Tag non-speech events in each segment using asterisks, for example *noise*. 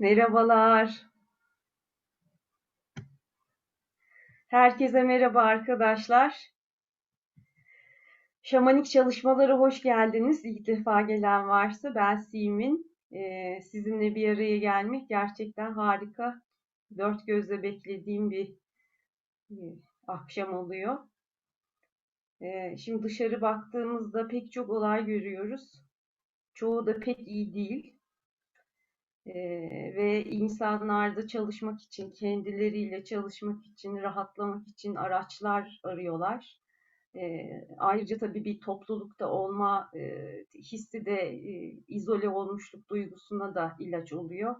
Merhabalar. Herkese merhaba arkadaşlar. Şamanik çalışmalara hoş geldiniz. İlk defa gelen varsa ben Simin. Ee, sizinle bir araya gelmek gerçekten harika. Dört gözle beklediğim bir e, akşam oluyor. Ee, şimdi dışarı baktığımızda pek çok olay görüyoruz. Çoğu da pek iyi değil. Ee, ve insanlar da çalışmak için, kendileriyle çalışmak için, rahatlamak için araçlar arıyorlar. Ee, ayrıca tabii bir toplulukta olma e, hissi de e, izole olmuşluk duygusuna da ilaç oluyor.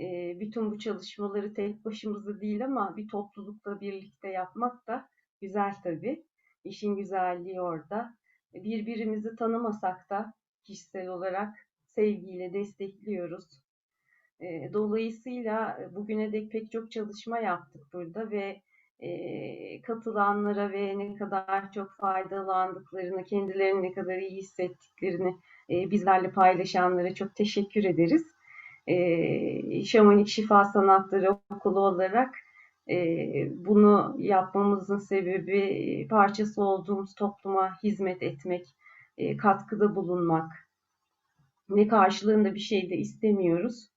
E, bütün bu çalışmaları tek başımıza değil ama bir toplulukla birlikte yapmak da güzel tabii. İşin güzelliği orada. Birbirimizi tanımasak da kişisel olarak sevgiyle destekliyoruz dolayısıyla bugüne dek pek çok çalışma yaptık burada ve katılanlara ve ne kadar çok faydalandıklarını, kendilerini ne kadar iyi hissettiklerini bizlerle paylaşanlara çok teşekkür ederiz. Şamanik Şifa Sanatları Okulu olarak bunu yapmamızın sebebi parçası olduğumuz topluma hizmet etmek, katkıda bulunmak ve karşılığında bir şey de istemiyoruz.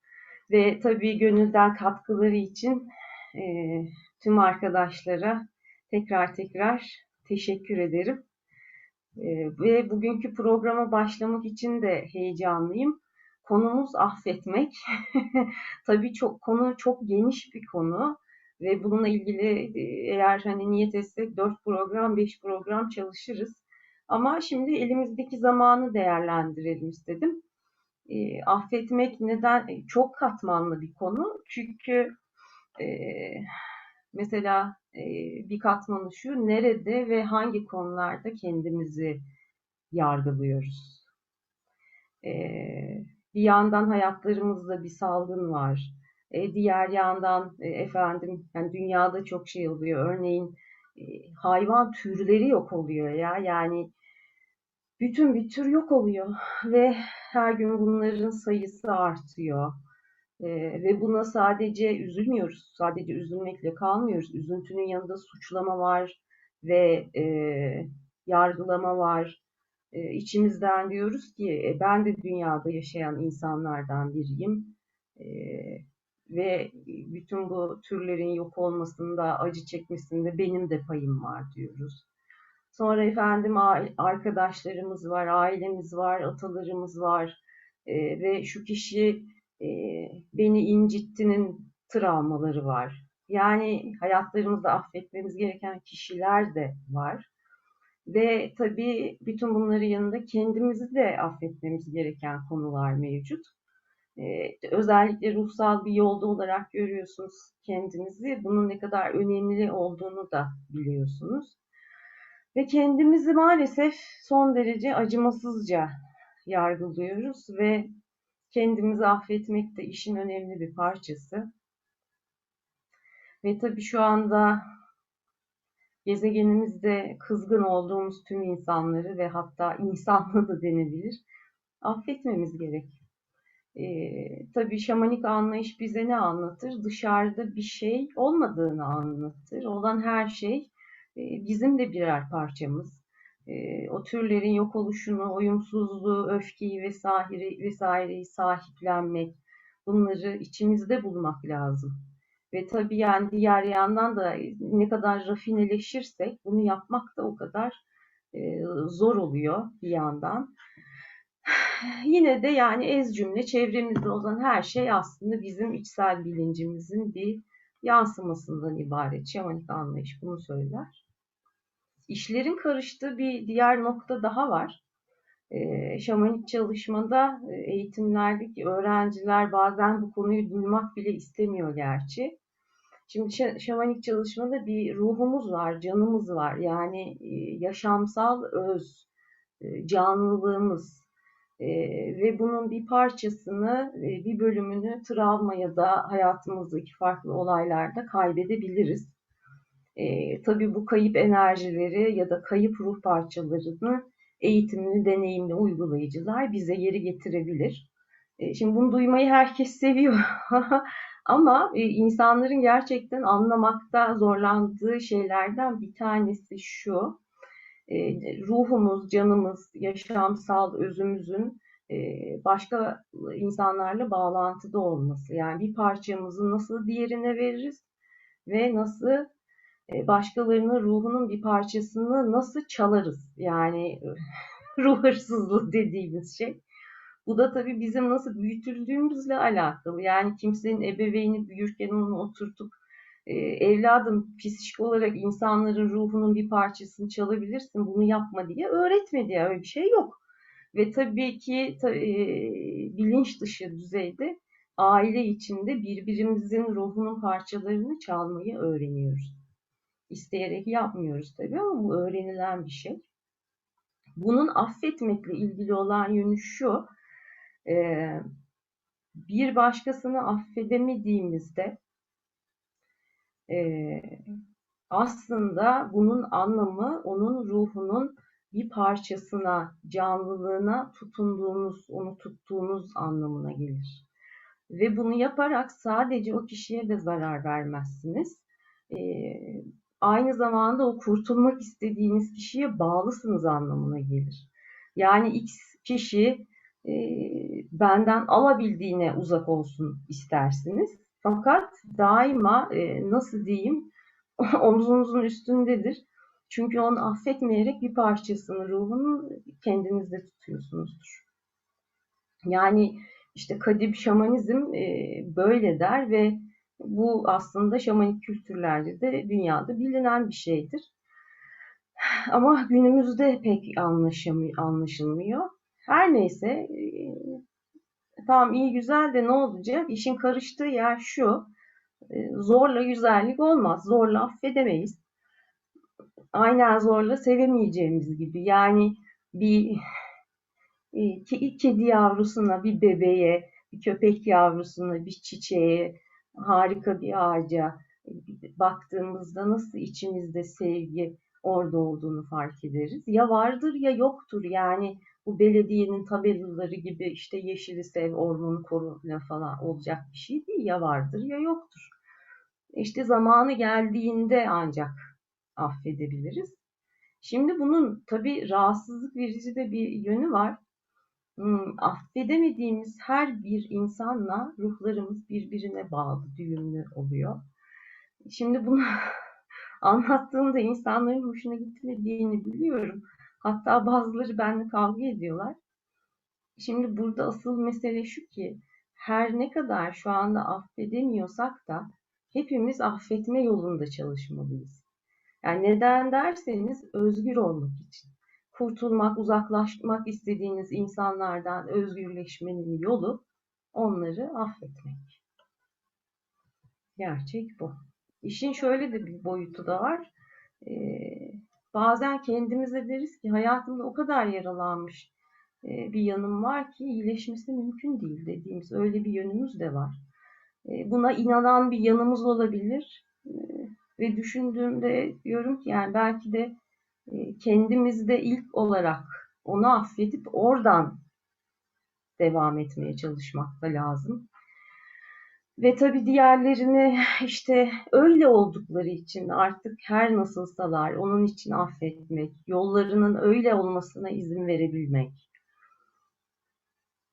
Ve tabii gönülden katkıları için e, tüm arkadaşlara tekrar tekrar teşekkür ederim. E, ve bugünkü programa başlamak için de heyecanlıyım. Konumuz affetmek. *laughs* tabii çok konu çok geniş bir konu ve bununla ilgili e, eğer hani niyet etsek 4 program 5 program çalışırız. Ama şimdi elimizdeki zamanı değerlendirelim istedim e, affetmek neden e, çok katmanlı bir konu. Çünkü e, mesela e, bir katmanı şu nerede ve hangi konularda kendimizi yargılıyoruz. E, bir yandan hayatlarımızda bir salgın var. E, diğer yandan e, efendim yani dünyada çok şey oluyor. Örneğin e, hayvan türleri yok oluyor ya. Yani bütün bir tür yok oluyor ve her gün bunların sayısı artıyor. Ee, ve buna sadece üzülmüyoruz, sadece üzülmekle kalmıyoruz. Üzüntünün yanında suçlama var ve e, yargılama var. E, içimizden diyoruz ki e, ben de dünyada yaşayan insanlardan biriyim. E, ve bütün bu türlerin yok olmasında, acı çekmesinde benim de payım var diyoruz. Sonra efendim arkadaşlarımız var, ailemiz var, atalarımız var e, ve şu kişi e, beni incittinin travmaları var. Yani hayatlarımızda affetmemiz gereken kişiler de var. Ve tabii bütün bunların yanında kendimizi de affetmemiz gereken konular mevcut. Ee, özellikle ruhsal bir yolda olarak görüyorsunuz kendinizi. Bunun ne kadar önemli olduğunu da biliyorsunuz. Ve kendimizi maalesef son derece acımasızca yargılıyoruz ve kendimizi affetmek de işin önemli bir parçası. Ve tabii şu anda gezegenimizde kızgın olduğumuz tüm insanları ve hatta insanlığı da denebilir affetmemiz gerek. Ee, tabii şamanik anlayış bize ne anlatır? Dışarıda bir şey olmadığını anlatır. Olan her şey bizim de birer parçamız. Ee, o türlerin yok oluşunu, uyumsuzluğu, öfkeyi vesaire vesaireyi sahiplenmek, bunları içimizde bulmak lazım. Ve tabii yani diğer yandan da ne kadar rafineleşirsek bunu yapmak da o kadar e, zor oluyor bir yandan. *sighs* Yine de yani ez cümle çevremizde olan her şey aslında bizim içsel bilincimizin bir yansımasından ibaret. Şamanik anlayış bunu söyler. İşlerin karıştığı bir diğer nokta daha var. E, şamanik çalışmada e, eğitimlerdeki öğrenciler bazen bu konuyu duymak bile istemiyor gerçi. Şimdi şamanik çalışmada bir ruhumuz var, canımız var. Yani e, yaşamsal öz, e, canlılığımız ve bunun bir parçasını, bir bölümünü travma ya da hayatımızdaki farklı olaylarda kaybedebiliriz. E, tabii bu kayıp enerjileri ya da kayıp ruh parçalarını eğitimli, deneyimli uygulayıcılar bize geri getirebilir. E, şimdi bunu duymayı herkes seviyor. *laughs* Ama e, insanların gerçekten anlamakta zorlandığı şeylerden bir tanesi şu. E, ruhumuz, canımız, yaşamsal özümüzün başka insanlarla bağlantıda olması. Yani bir parçamızı nasıl diğerine veririz ve nasıl başkalarının ruhunun bir parçasını nasıl çalarız? Yani *laughs* ruh hırsızlığı dediğimiz şey. Bu da tabii bizim nasıl büyütüldüğümüzle alakalı. Yani kimsenin ebeveyni büyürken onu oturtup e, evladım psikik olarak insanların ruhunun bir parçasını çalabilirsin bunu yapma diye öğretmedi ya öyle bir şey yok. Ve tabii ki ta, e, bilinç dışı düzeyde aile içinde birbirimizin ruhunun parçalarını çalmayı öğreniyoruz. İsteyerek yapmıyoruz tabii ama bu öğrenilen bir şey. Bunun affetmekle ilgili olan yönü şu, bir başkasını affedemediğimizde aslında bunun anlamı onun ruhunun bir parçasına, canlılığına tutunduğunuz, onu tuttuğunuz anlamına gelir. Ve bunu yaparak sadece o kişiye de zarar vermezsiniz. Aynı zamanda o kurtulmak istediğiniz kişiye bağlısınız anlamına gelir. Yani X kişi benden alabildiğine uzak olsun istersiniz. Fakat daima nasıl diyeyim *laughs* omzunuzun üstündedir. Çünkü onu affetmeyerek bir parçasını, ruhunu kendinizde tutuyorsunuzdur. Yani işte kadim şamanizm böyle der ve bu aslında şamanik kültürlerde de dünyada bilinen bir şeydir. Ama günümüzde pek anlaşılmıyor. Her neyse e, tamam iyi güzel de ne olacak? İşin karıştığı yer şu. E, zorla güzellik olmaz. Zorla affedemeyiz. Aynen zorla sevemeyeceğimiz gibi. Yani bir e, kedi yavrusuna, bir bebeğe, bir köpek yavrusuna, bir çiçeğe, harika bir ağaca baktığımızda nasıl içimizde sevgi orada olduğunu fark ederiz. Ya vardır ya yoktur. Yani bu belediyenin tabelaları gibi işte yeşili sev, ormanı koru falan olacak bir şey değil. Ya vardır ya yoktur. İşte zamanı geldiğinde ancak affedebiliriz. Şimdi bunun tabii rahatsızlık verici de bir yönü var. Hmm, affedemediğimiz her bir insanla ruhlarımız birbirine bağlı, düğümlü oluyor. Şimdi bunu *laughs* anlattığımda insanların hoşuna gitmediğini biliyorum. Hatta bazıları benimle kavga ediyorlar. Şimdi burada asıl mesele şu ki her ne kadar şu anda affedemiyorsak da hepimiz affetme yolunda çalışmalıyız. Yani neden derseniz özgür olmak için. Kurtulmak, uzaklaşmak istediğiniz insanlardan özgürleşmenin yolu onları affetmek. Gerçek bu. İşin şöyle de bir boyutu da var. Ee, bazen kendimize deriz ki hayatımda o kadar yaralanmış e, bir yanım var ki iyileşmesi mümkün değil dediğimiz öyle bir yönümüz de var. E, buna inanan bir yanımız olabilir e, ve düşündüğümde diyorum ki yani belki de kendimizde ilk olarak onu affedip oradan devam etmeye çalışmak da lazım. Ve tabii diğerlerini işte öyle oldukları için artık her nasılsalar onun için affetmek, yollarının öyle olmasına izin verebilmek.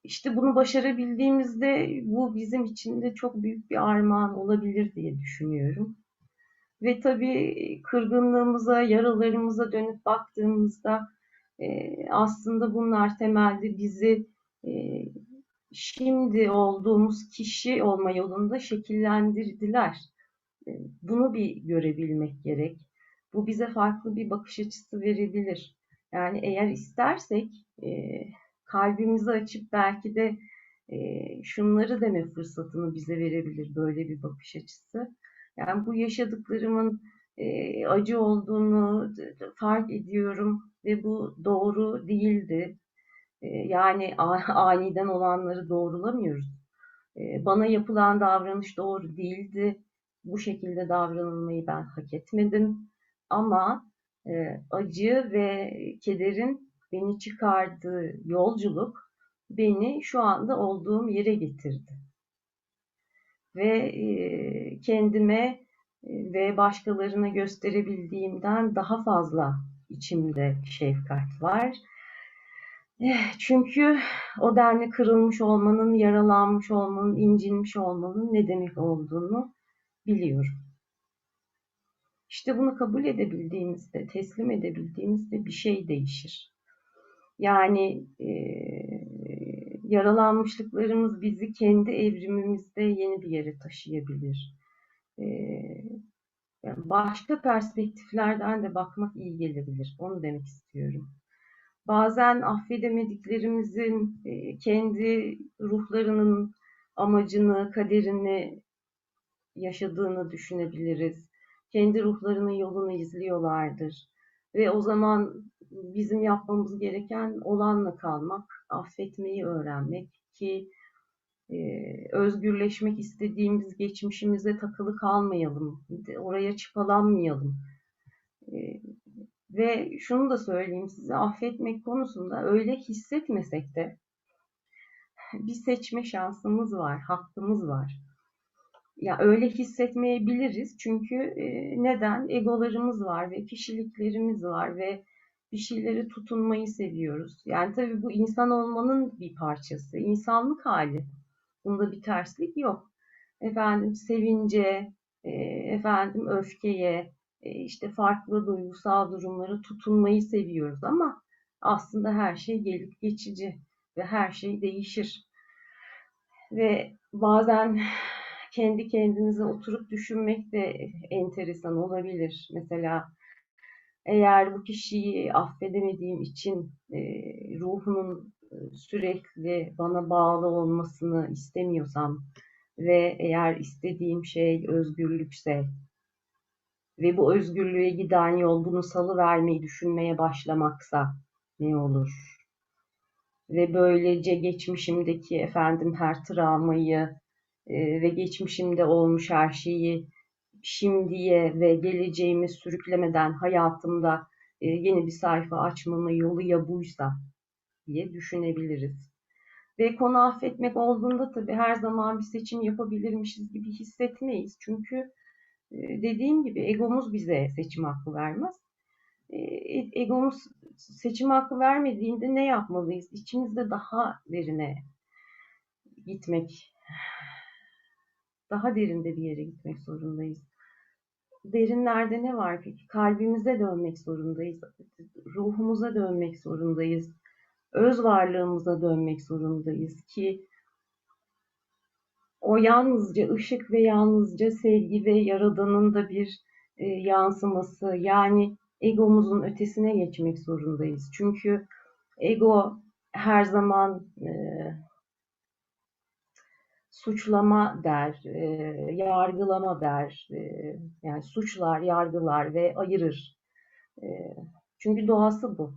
İşte bunu başarabildiğimizde bu bizim için de çok büyük bir armağan olabilir diye düşünüyorum. Ve tabii kırgınlığımıza, yaralarımıza dönüp baktığımızda e, aslında bunlar temelde bizi e, şimdi olduğumuz kişi olma yolunda şekillendirdiler. Ee, bunu bir görebilmek gerek. Bu bize farklı bir bakış açısı verebilir. Yani eğer istersek e, kalbimizi açıp belki de e, şunları deme fırsatını bize verebilir böyle bir bakış açısı. Yani bu yaşadıklarımın e, acı olduğunu fark ediyorum ve bu doğru değildi. Ee, yani *laughs* aniden olanları doğrulamıyoruz. Ee, bana yapılan davranış doğru değildi. Bu şekilde davranılmayı ben hak etmedim. Ama e, acı ve kederin beni çıkardığı yolculuk beni şu anda olduğum yere getirdi. Ve e, kendime e, ve başkalarına gösterebildiğimden daha fazla içimde şefkat var. Eh, çünkü o denli kırılmış olmanın, yaralanmış olmanın, incinmiş olmanın ne demek olduğunu biliyorum. İşte bunu kabul edebildiğimizde, teslim edebildiğimizde bir şey değişir. Yani e, yaralanmışlıklarımız bizi kendi evrimimizde yeni bir yere taşıyabilir. E, yani başka perspektiflerden de bakmak iyi gelebilir. Onu demek istiyorum. Bazen affedemediklerimizin e, kendi ruhlarının amacını, kaderini yaşadığını düşünebiliriz. Kendi ruhlarının yolunu izliyorlardır. Ve o zaman bizim yapmamız gereken olanla kalmak, affetmeyi öğrenmek ki e, özgürleşmek istediğimiz geçmişimize takılı kalmayalım, oraya çıpalanmayalım. E, ve şunu da söyleyeyim size, affetmek konusunda öyle hissetmesek de bir seçme şansımız var, hakkımız var. Ya öyle hissetmeyebiliriz çünkü e, neden? Egolarımız var ve kişiliklerimiz var ve bir şeyleri tutunmayı seviyoruz. Yani tabii bu insan olmanın bir parçası, insanlık hali. Bunda bir terslik yok. Efendim sevince, e, efendim öfkeye, e, işte farklı duygusal durumlara tutunmayı seviyoruz ama aslında her şey gelip geçici ve her şey değişir. Ve bazen kendi kendinize oturup düşünmek de enteresan olabilir. Mesela eğer bu kişiyi affedemediğim için e, ruhunun e, sürekli bana bağlı olmasını istemiyorsam ve eğer istediğim şey özgürlükse ve bu özgürlüğe giden yol bunu salı vermeyi düşünmeye başlamaksa ne olur? Ve böylece geçmişimdeki efendim her travmayı e, ve geçmişimde olmuş her şeyi şimdiye ve geleceğimi sürüklemeden hayatımda e, yeni bir sayfa açmamın yolu ya buysa diye düşünebiliriz. Ve konu affetmek olduğunda tabii her zaman bir seçim yapabilirmişiz gibi hissetmeyiz. Çünkü e, dediğim gibi egomuz bize seçim hakkı vermez. E, egomuz seçim hakkı vermediğinde ne yapmalıyız? İçimizde daha derine gitmek, daha derinde bir yere gitmek zorundayız derinlerde ne var peki? Kalbimize dönmek zorundayız. Ruhumuza dönmek zorundayız. Öz varlığımıza dönmek zorundayız ki o yalnızca ışık ve yalnızca sevgi ve yaradanın da bir e, yansıması. Yani egomuzun ötesine geçmek zorundayız. Çünkü ego her zaman e, suçlama der, e, yargılama der. E, yani suçlar, yargılar ve ayırır. E, çünkü doğası bu.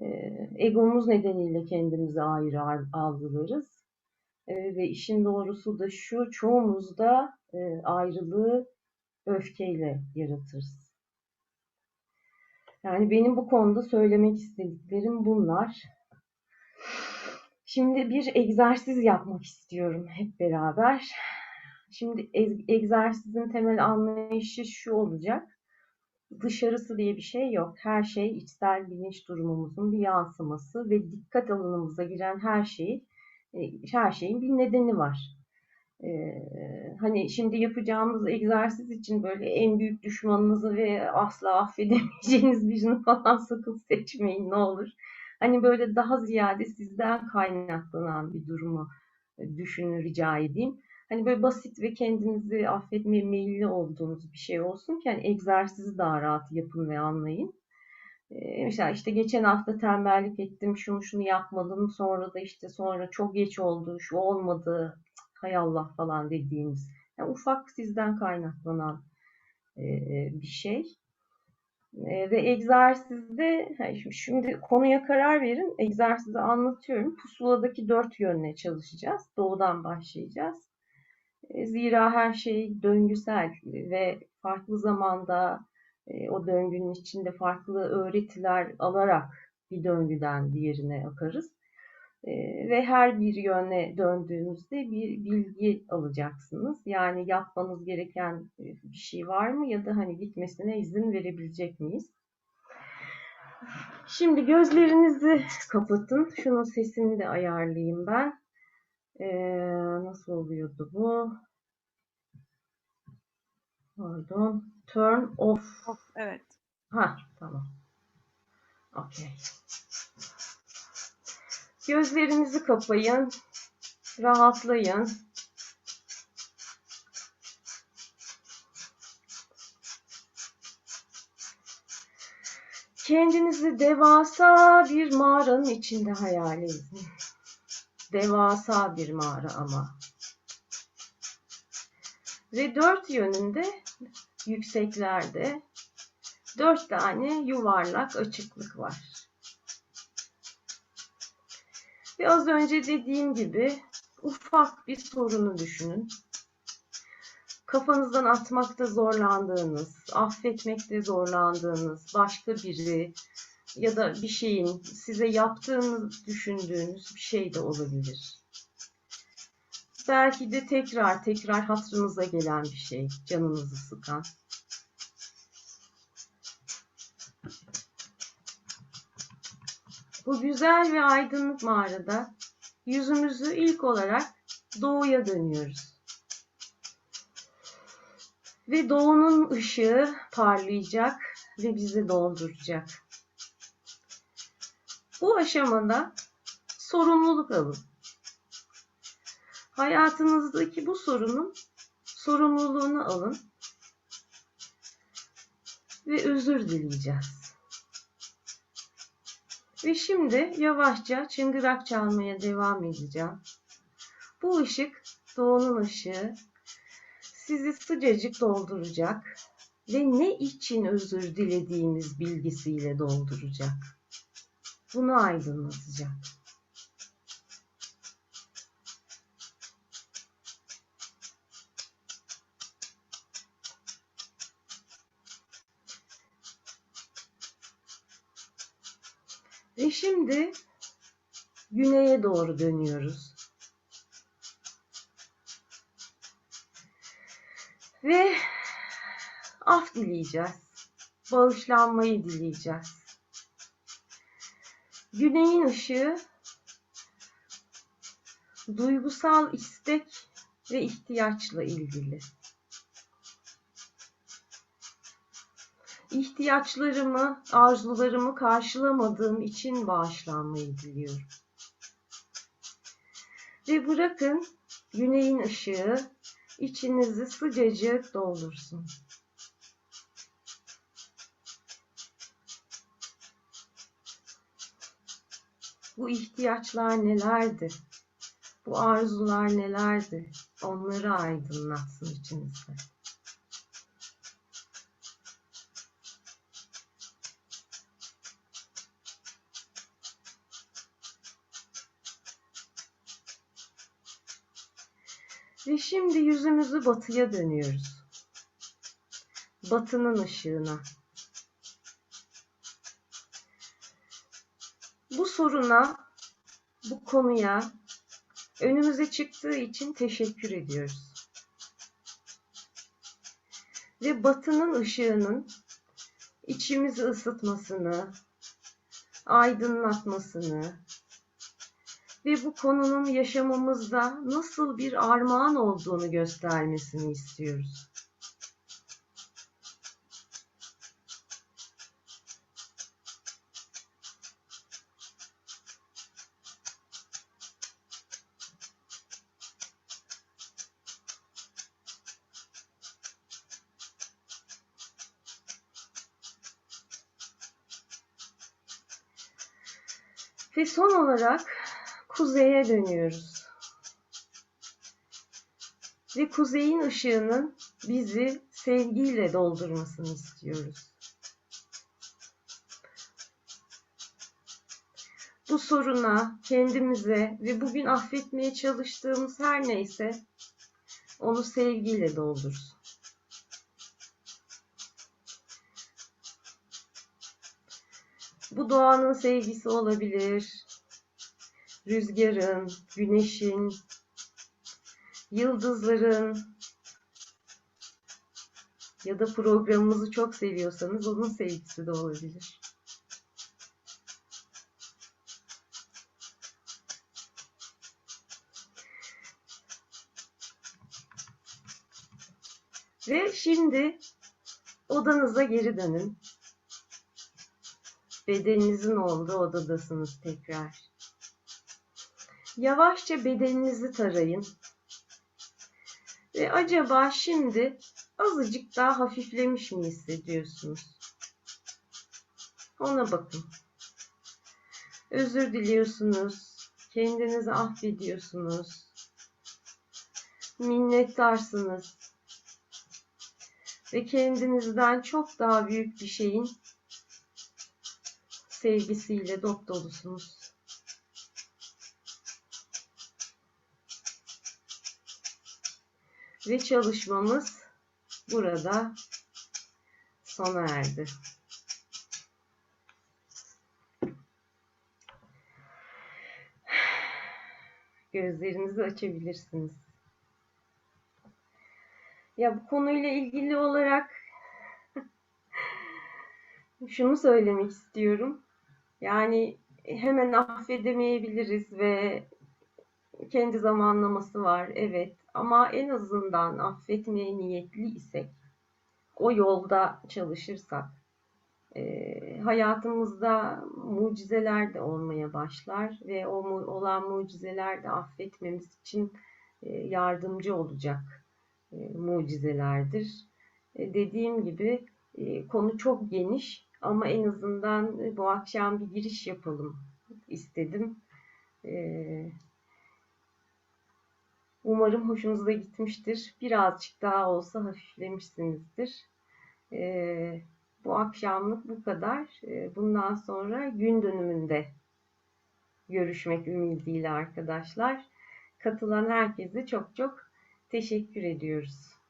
E, egomuz nedeniyle kendimizi ayrı algılarız. E, ve işin doğrusu da şu, çoğumuzda e, ayrılığı öfkeyle yaratırız. Yani benim bu konuda söylemek istediklerim bunlar. Şimdi bir egzersiz yapmak istiyorum hep beraber. Şimdi egzersizin temel anlayışı şu olacak. Dışarısı diye bir şey yok. Her şey içsel bilinç durumumuzun bir yansıması ve dikkat alanımıza giren her şeyi e, her şeyin bir nedeni var. Ee, hani şimdi yapacağımız egzersiz için böyle en büyük düşmanınızı ve asla affedemeyeceğiniz birini *laughs* falan sakın seçmeyin ne olur. Hani böyle daha ziyade sizden kaynaklanan bir durumu e, düşünün rica edeyim. Hani böyle basit ve kendinizi affetmeye meyilli olduğunuz bir şey olsun ki hani egzersizi daha rahat yapın ve anlayın. Ee, mesela işte geçen hafta tembellik ettim, şunu şunu yapmadım, sonra da işte sonra çok geç oldu, şu olmadı, hay Allah falan dediğimiz. Yani ufak sizden kaynaklanan e, bir şey. E, ve egzersizde şimdi konuya karar verin. Egzersizi anlatıyorum. Pusuladaki dört yönle çalışacağız. Doğudan başlayacağız. E, zira her şey döngüsel ve farklı zamanda e, o döngünün içinde farklı öğretiler alarak bir döngüden diğerine akarız. Ve her bir yöne döndüğünüzde bir bilgi alacaksınız. Yani yapmanız gereken bir şey var mı ya da hani gitmesine izin verebilecek miyiz? Şimdi gözlerinizi kapatın. Şunun sesini de ayarlayayım ben. Ee, nasıl oluyordu bu? Pardon. Turn off. Of, evet. Ha, tamam. Okey. Gözlerinizi kapayın. Rahatlayın. Kendinizi devasa bir mağaranın içinde hayal edin. Devasa bir mağara ama. Ve dört yönünde, yükseklerde dört tane yuvarlak açıklık var. Ve az önce dediğim gibi ufak bir sorunu düşünün. Kafanızdan atmakta zorlandığınız, affetmekte zorlandığınız başka biri ya da bir şeyin size yaptığını düşündüğünüz bir şey de olabilir. Belki de tekrar tekrar hatırınıza gelen bir şey, canınızı sıkan. Bu güzel ve aydınlık mağarada yüzümüzü ilk olarak doğuya dönüyoruz. Ve doğunun ışığı parlayacak ve bizi dolduracak. Bu aşamada sorumluluk alın. Hayatınızdaki bu sorunun sorumluluğunu alın ve özür dileyeceğiz. Ve şimdi yavaşça çıngırak çalmaya devam edeceğim. Bu ışık doğunun ışığı sizi sıcacık dolduracak ve ne için özür dilediğimiz bilgisiyle dolduracak. Bunu aydınlatacak. Şimdi güneye doğru dönüyoruz. Ve af dileyeceğiz. Bağışlanmayı dileyeceğiz. Güneyin ışığı duygusal istek ve ihtiyaçla ilgili. İhtiyaçlarımı, arzularımı karşılamadığım için bağışlanmayı diliyorum. Ve bırakın güneyin ışığı içinizi sıcacık doldursun. Bu ihtiyaçlar nelerdi? Bu arzular nelerdi? Onları aydınlatsın içinizde. Ve şimdi yüzümüzü batıya dönüyoruz. Batının ışığına. Bu soruna, bu konuya önümüze çıktığı için teşekkür ediyoruz. Ve batının ışığının içimizi ısıtmasını, aydınlatmasını, ve bu konunun yaşamımızda nasıl bir armağan olduğunu göstermesini istiyoruz. Ve son olarak kuzeye dönüyoruz. Ve kuzeyin ışığının bizi sevgiyle doldurmasını istiyoruz. Bu soruna, kendimize ve bugün affetmeye çalıştığımız her neyse onu sevgiyle doldursun. Bu doğanın sevgisi olabilir, rüzgarın, güneşin, yıldızların ya da programımızı çok seviyorsanız onun sevgisi de olabilir. Ve şimdi odanıza geri dönün. Bedeninizin olduğu odadasınız tekrar. Yavaşça bedeninizi tarayın. Ve acaba şimdi azıcık daha hafiflemiş mi hissediyorsunuz? Ona bakın. Özür diliyorsunuz. Kendinizi affediyorsunuz. Minnettarsınız. Ve kendinizden çok daha büyük bir şeyin sevgisiyle dop dolusunuz. Ve çalışmamız burada sona erdi. Gözlerinizi açabilirsiniz. Ya bu konuyla ilgili olarak *laughs* şunu söylemek istiyorum. Yani hemen affedemeyebiliriz ve kendi zamanlaması var evet ama en azından affetmeye niyetli isek o yolda çalışırsak e, hayatımızda mucizeler de olmaya başlar ve o mu- olan mucizeler de affetmemiz için e, yardımcı olacak e, mucizelerdir. E, dediğim gibi e, konu çok geniş ama en azından bu akşam bir giriş yapalım istedim. E, umarım hoşunuza gitmiştir. Birazcık daha olsa hafiflemişsinizdir. E, bu akşamlık bu kadar. E, bundan sonra gün dönümünde görüşmek ümidiyle arkadaşlar. Katılan herkese çok çok teşekkür ediyoruz.